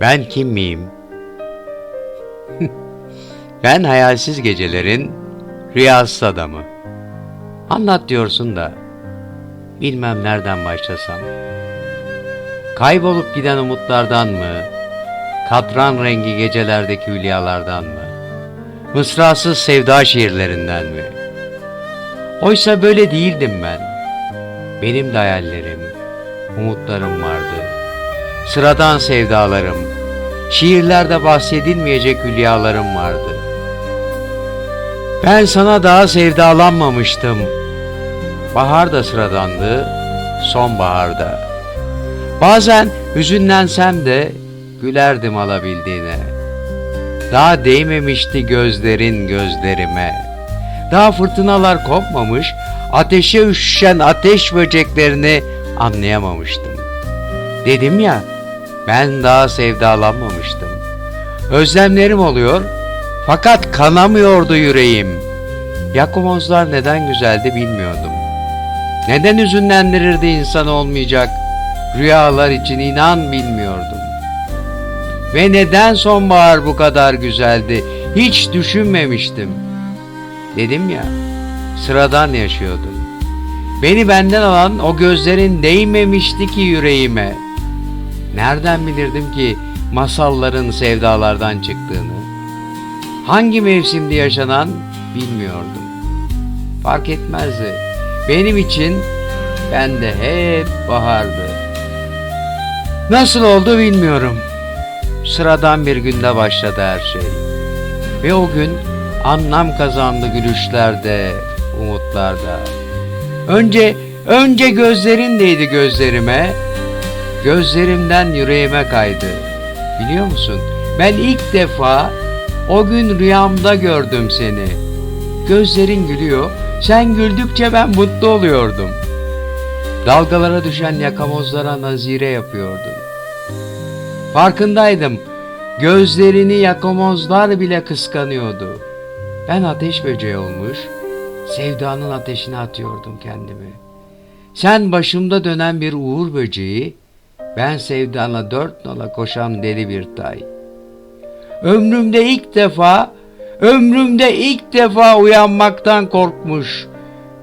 Ben kim miyim? ben hayalsiz gecelerin rüyasız adamı. Anlat diyorsun da bilmem nereden başlasam. Kaybolup giden umutlardan mı? Katran rengi gecelerdeki hülyalardan mı? Mısrasız sevda şiirlerinden mi? Oysa böyle değildim ben. Benim de hayallerim, umutlarım vardı. Sıradan sevdalarım, şiirlerde bahsedilmeyecek hülyalarım vardı. Ben sana daha sevdalanmamıştım. Bahar da sıradandı, sonbaharda. Bazen hüzünlensem de gülerdim alabildiğine. Daha değmemişti gözlerin gözlerime. Daha fırtınalar kopmamış, ateşe üşüşen ateş böceklerini anlayamamıştım. Dedim ya, ben daha sevdalanmamıştım. Özlemlerim oluyor, fakat kanamıyordu yüreğim. Yakomozlar neden güzeldi bilmiyordum. Neden hüzünlendirirdi insan olmayacak rüyalar için inan bilmiyordum. Ve neden sonbahar bu kadar güzeldi hiç düşünmemiştim. Dedim ya, sıradan yaşıyordum. Beni benden alan o gözlerin değmemişti ki yüreğime. Nereden bilirdim ki masalların sevdalardan çıktığını? Hangi mevsimde yaşanan bilmiyordum. Fark etmezdi. Benim için ben de hep bahardı. Nasıl oldu bilmiyorum. Sıradan bir günde başladı her şey. Ve o gün anlam kazandı gülüşlerde, umutlarda. Önce önce gözlerin değdi gözlerime. Gözlerimden yüreğime kaydı. Biliyor musun? Ben ilk defa o gün rüyamda gördüm seni. Gözlerin gülüyor. Sen güldükçe ben mutlu oluyordum. Dalgalara düşen yakamozlara nazire yapıyordun. Farkındaydım. Gözlerini yakamozlar bile kıskanıyordu. Ben ateş böceği olmuş, sevdanın ateşine atıyordum kendimi. Sen başımda dönen bir uğur böceği, ben sevdana dört nala koşan deli bir tay. Ömrümde ilk defa, ömrümde ilk defa uyanmaktan korkmuş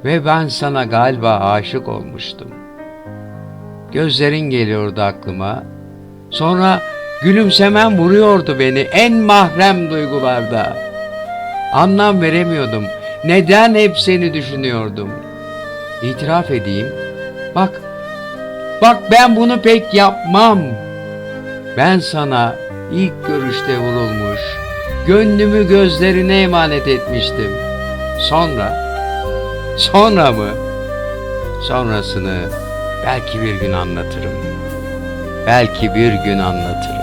ve ben sana galiba aşık olmuştum. Gözlerin geliyordu aklıma. Sonra gülümsemen vuruyordu beni en mahrem duygularda. Anlam veremiyordum. Neden hep seni düşünüyordum? İtiraf edeyim. Bak, bak ben bunu pek yapmam. Ben sana ilk görüşte vurulmuş, gönlümü gözlerine emanet etmiştim. Sonra, sonra mı? Sonrasını belki bir gün anlatırım. Belki bir gün anlatırım.